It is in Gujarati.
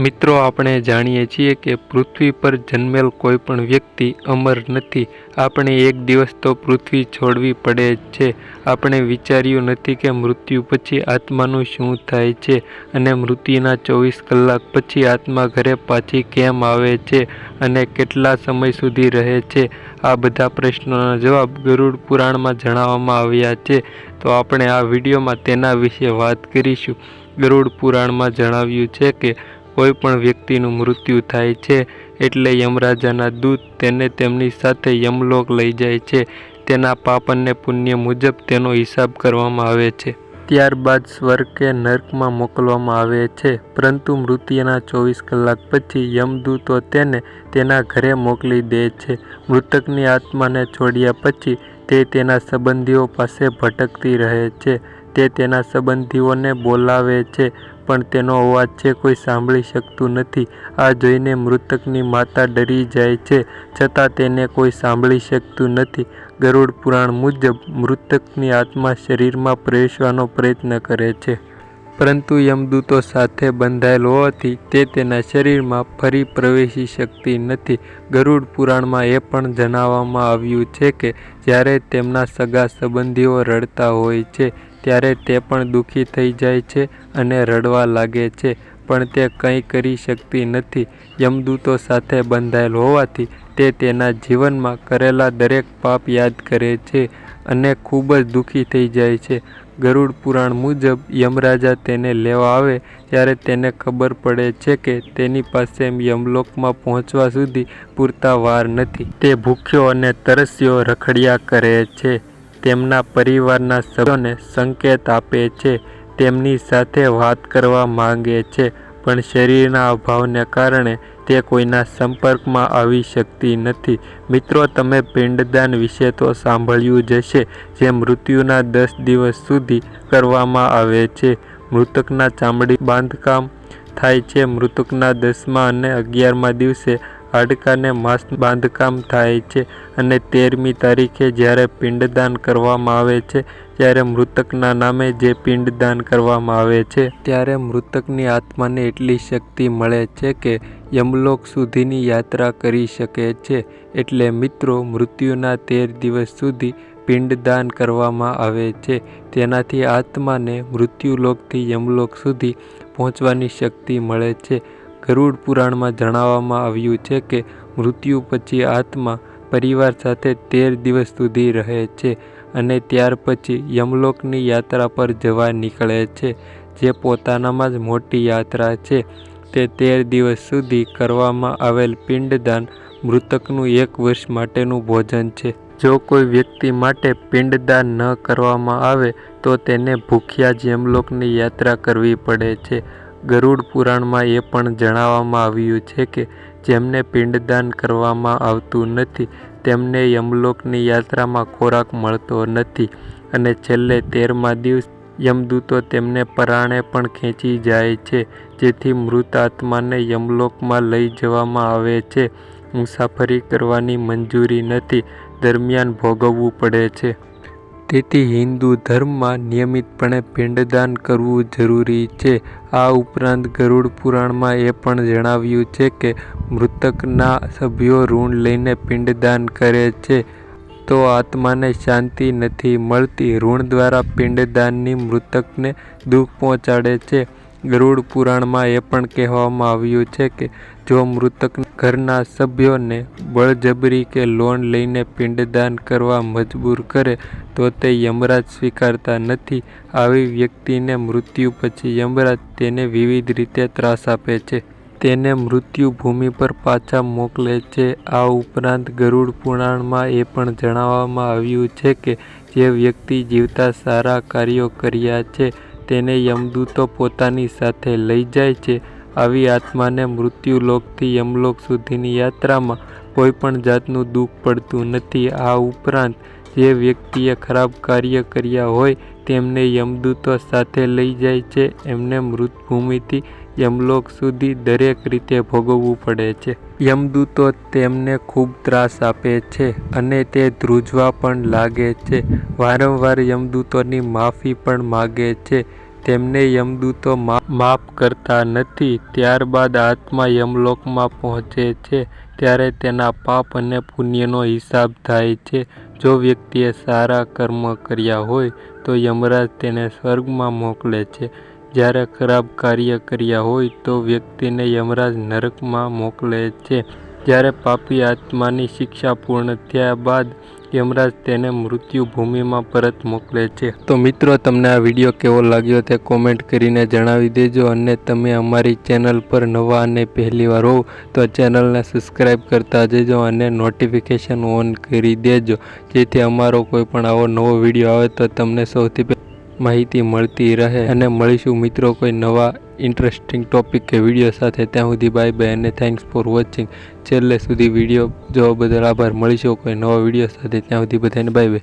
મિત્રો, આપણે જાણીએ છીએ કે પૃથ્વી પર જન્મેલ કોઈ પણ વ્યક્તિ અમર નથી. આપણે એક દિવસ તો પૃથ્વી છોડવી પડે છે. આપણે વિચાર્યું નથી કે મૃત્યુ પછી આત્માનું શું થાય છે અને મૃત્યુના ચોવીસ કલાક પછી આત્મા ઘરે પાછી કેમ આવે છે અને કેટલા સમય સુધી રહે છે? આ બધા પ્રશ્નોના જવાબ ગરુડ પુરાણમાં જણાવવામાં આવ્યા છે. તો આપણે આ વિડીયોમાં તેના વિશે વાત કરીશું. ગરુડ પુરાણમાં જણાવ્યું છે કે કોઈ પણ વ્યક્તિનું મૃત્યુ થાય છે એટલે યમરાજાના દૂત તેને તેમની સાથે યમલોક લઈ જાય છે. તેના પાપ અને પુણ્ય મુજબ તેનો હિસાબ કરવામાં આવે છે. ત્યારબાદ સ્વર્ગ કે નર્કમાં મોકલવામાં આવે છે. પરંતુ મૃત્યુના ચોવીસ કલાક પછી યમદૂતો તેને તેના ઘરે મોકલી દે છે. મૃતકની આત્માને છોડ્યા પછી તે તેના સંબંધીઓ પાસે ભટકતી રહે છે. તે તેના સંબંધીઓને બોલાવે છે, પણ તેનો અવાજ છે, કોઈ સાંભળી શકતું નથી. આ જોઈને મૃતકની માતા ડરી જાય છે, છતાં તેને કોઈ સાંભળી શકતું નથી. ગરુડ પુરાણ મુજબ, મૃતકની આત્મા શરીરમાં પ્રવેશવાનો પ્રયત્ન કરે છે. પરંતુ યમદૂતો સાથે બંધાયેલ હોવાથી તે તેના શરીરમાં ફરી પ્રવેશી શકતી નથી. ગરુડ પુરાણમાં એ પણ જણાવવામાં આવ્યું છે કે, જ્યારે તેમના સગા સંબંધીઓ રડતા હોય છે ત્યારે તે પણ દુઃખી થઈ જાય છે અને રડવા લાગે છે. પણ તે કંઈ કરી શકતી નથી. યમદૂતો સાથે બંધાયેલ હોવાથી તે તેના જીવનમાં કરેલા દરેક પાપ યાદ કરે છે અને ખૂબ જ દુઃખી થઈ જાય છે. ગરુડ પુરાણ મુજબ યમરાજા તેને લેવા આવે ત્યારે તેને ખબર પડે છે કે તેની પાસે યમલોકમાં પહોંચવા સુધી પૂરતા વાર નથી. તે ભૂખ્યો અને તરસ્યો રખડ્યા કરે છે. તેમના પરિવારના સભ્યોને સંકેત આપે છે, તેમની સાથે વાત કરવા માંગે છે, પણ શરીરના અભાવને કારણે તે કોઈના સંપર્કમાં આવી શકતી નથી. મિત્રો, તમે પિંડદાન વિશે તો સાંભળ્યું જ હશે, જે મૃત્યુના દસ દિવસ સુધી કરવામાં આવે છે. મૃતકના ચામડી બાંધકામ થાય છે. મૃતકના દસમા અને અગિયારમા દિવસે હાડકાને માંસ બાંધકામ થાય છે અને તેરમી તારીખે જ્યારે પિંડદાન કરવામાં આવે છે, ત્યારે મૃતકના નામે જે પિંડદાન કરવામાં આવે છે, ત્યારે મૃતકની આત્માને એટલી શક્તિ મળે છે કે યમલોક સુધીની યાત્રા કરી શકે છે. એટલે મિત્રો, મૃત્યુના તેર દિવસ સુધી પિંડદાન કરવામાં આવે છે. તેનાથી આત્માને મૃત્યુલોકથી યમલોક સુધી પહોંચવાની શક્તિ મળે છે. ગરુડ પુરાણમાં જણાવવામાં આવ્યું છે કે મૃત્યુ પછી આત્મા પરિવાર સાથે તેર દિવસ સુધી રહે છે અને ત્યાર પછી યમલોકની યાત્રા પર જવા નીકળે છે, જે પોતાનામાં જ મોટી યાત્રા છે. તે તેર દિવસ સુધી કરવામાં આવેલ પિંડદાન મૃતકનું એક વર્ષ માટેનું ભોજન છે. જો કોઈ વ્યક્તિ માટે પિંડદાન ન કરવામાં આવે, તો તેને ભૂખ્યા જ યમલોકની યાત્રા કરવી પડે છે. ગરુડ પુરાણમાં એ પણ જણાવવામાં આવ્યું છે કે જેમને પિંડદાન કરવામાં આવતું નથી, તેમને યમલોકની યાત્રામાં ખોરાક મળતો નથી અને છેલ્લે તેરમા દિવસ યમદૂતો તેમને પરાણે પણ ખેંચી જાય છે, જેથી મૃત આત્માને યમલોકમાં લઈ જવામાં આવે છે. મુસાફરી કરવાની મંજૂરી નથી, દરમિયાન ભોગવવું પડે છે. તેથી હિન્દુ ધર્મમાં નિયમિતપણે પિંડદાન કરવું જરૂરી છે. આ ઉપરાંત ગરુડ પુરાણમાં એ પણ જણાવ્યું છે કે મૃતકના સભ્યો ઋણ લઈને પિંડદાન કરે છે. તો આત્માને શાંતિ નથી મળતી. ઋણ દ્વારા પિંડદાનની મૃતકને દુઃખ પહોંચાડે છે. ગરુડ પુરાણમાં એ પણ કહેવામાં આવ્યું છે કે જો મૃતક ઘરના સભ્યોને બળજબરી કે લોન લઈને પિંડદાન કરવા મજબૂર કરે, તો તે યમરાજ સ્વીકારતા નથી. આવી વ્યક્તિને મૃત્યુ પછી યમરાજ તેને વિવિધ રીતે ત્રાસ આપે છે. તેને મૃત્યુ ભૂમિ પર પાછા મોકલે છે. આ ઉપરાંત ગરુડ પુરાણમાં એ પણ જણાવવામાં આવ્યું છે કે જે વ્યક્તિ જીવતા સારા કાર્યો કર્યા છે તેને યમદૂતો પોતાની સાથે લઈ જાય છે. આવી આત્માને મૃત્યુલોકથી યમલોક સુધીની યાત્રામાં કોઈ પણ જાતનું દુઃખ પડતું નથી. આ ઉપરાંત, જે વ્યક્તિએ ખરાબ કાર્ય કર્યા હોય, તેમને યમદૂતો સાથે લઈ જાય છે. એમને મૃતભૂમિથી યમલોક સુધી દરેક રીતે ભોગવવું પડે છે. યમદૂતો તેમને ખૂબ ત્રાસ આપે છે અને તે ધ્રુજવા પણ લાગે છે. વારંવાર યમદૂતોની માફી પણ માગે છે. તેમને યમદૂતો માફ કરતા નથી. ત્યારબાદ આત્મા યમલોકમાં પહોંચે છે, ત્યારે તેના પાપ અને પુણ્યનો હિસાબ થાય છે. જો વ્યક્તિએ સારા કર્મ કર્યા હોય, તો યમરાજ તેને સ્વર્ગમાં મોકલે છે. જ્યારે ખરાબ કાર્ય કર્યા હોય, તો વ્યક્તિને યમરાજ નરકમાં મોકલે છે. જ્યારે પાપી આત્માની શિક્ષા પૂર્ણ થયા બાદ યમરાજ તેને મૃત્યુ ભૂમિમાં પરત મોકલે છે. તો મિત્રો, તમને આ વીડિયો કેવો લાગ્યો તે કોમેન્ટ કરીને જણાવી દેજો અને તમે અમારી ચેનલ પર નવા અને પહેલીવાર હોવ તો ચેનલને સબસ્ક્રાઈબ કરતા જજો અને નોટિફિકેશન ઓન કરી દેજો. જેથી અમારો કોઈ પણ આવો નવો વીડિયો આવે તો તમને સૌથી પહેલા માહિતી મળતી રહે અને મળીશું. મિત્રો, કોઈ નવા ઇન્ટરેસ્ટિંગ ટોપિક કે વીડિયો સાથે ત્યાં સુધી બાય બાય અને થેન્ક્સ ફોર વોચિંગ છેલ્લે સુધી વીડિયો જોવા બદલ આભાર. મળીશું કોઈ નવા વીડિયો સાથે. ત્યાં સુધી બધાને બાય બાય